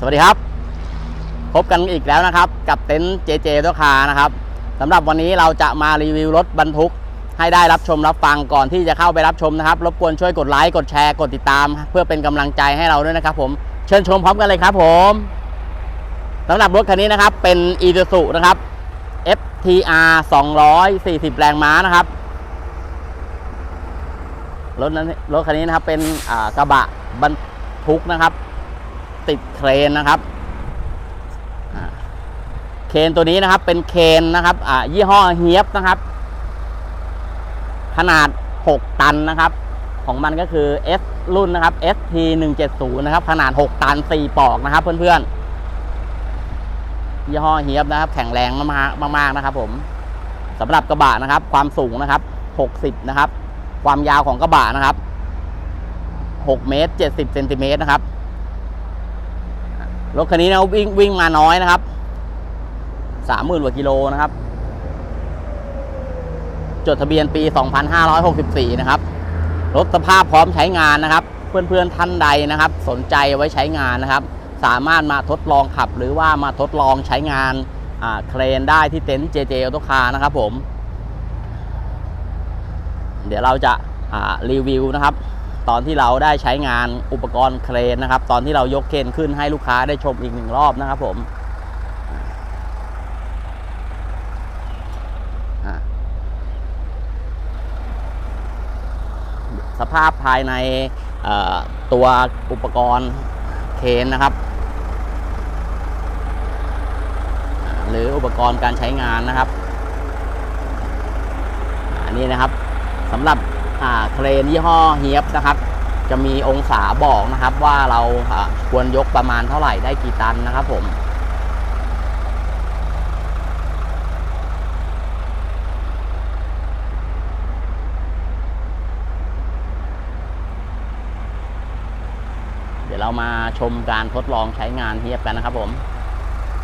สวัสดีครับ พบกันอีกแล้วนะครับ กับเต็นท์เจเจตัวคานะครับสำหรับวันนี้เราจะมารีวิวรถบรรทุก ให้ได้รับชมรับฟังก่อนที่จะเข้าไปรับชมนะครับ รบกวนช่วยกดไลค์กดแชร์กดติดตาม เพื่อเป็นกำลังใจให้เราด้วยนะครับ ผมเชิญชมพร้อมกันเลยครับ ผมสำหรับรถคันนี้นะครับ เป็น i s u z u นะครับ FTR 240 แรงม้านะครับรถนั้นรถคันนี้นะครับเป็นกระบะบรรทุกนะครับ ติดเครนนะครับเคนตัวนี้นะครับเป็นเคนนะครับอ่ายี่ห้อเฮียบนะครับ ขนาด 6 ตันนะครับ ของมันก็คือ S รุ่นนะครับ ST 170นะครับ ขนาด 6 ตัน 4 ปอกนะครับ เพื่อนๆยี่ห้อเฮียบนะครับ แข็งแรงมากๆมากนะครับ ผมสำหรับกระบะนะครับ ความสูงนะครับ 60 นะครับ ความยาวของกระบะนะครับ 6 เมตร 70เซนติเมตรนะครับ รถคันนี้นะวิ่งวิ่งมาน้อยนะครับสามหมื่นกว่ากิโลนะครับ จดทะเบียนปี 2564 นะครับ รถสภาพพร้อมใช้งานนะครับ เพื่อนๆท่านใดนะครับ สนใจไว้ใช้งานนะครับ สามารถมาทดลองขับ หรือว่ามาทดลองใช้งานเครนได้ที่เต็นท์ JJ Auto Car นะครับผม เดี๋ยวเราจะรีวิวนะครับ ตอนที่เราได้ใช้งานอุปกรณ์เครนนะครับ ตอนที่เรายกเครนขึ้นให้ลูกค้าได้ชมอีกหนึ่งรอบนะครับผมสภาพภายในตัวอุปกรณ์เครนนะครับ หรืออุปกรณ์การใช้งานนะครับอันนี้นะครับสำหรับ เครนยี่ห้อเฮียบนะครับ จะมีองศาบอกนะครับว่าเราควรยกประมาณเท่าไหร่ได้กี่ตันนะครับผมเดี๋ยวเรามาชมการทดลองใช้งานเฮียบกันนะครับผม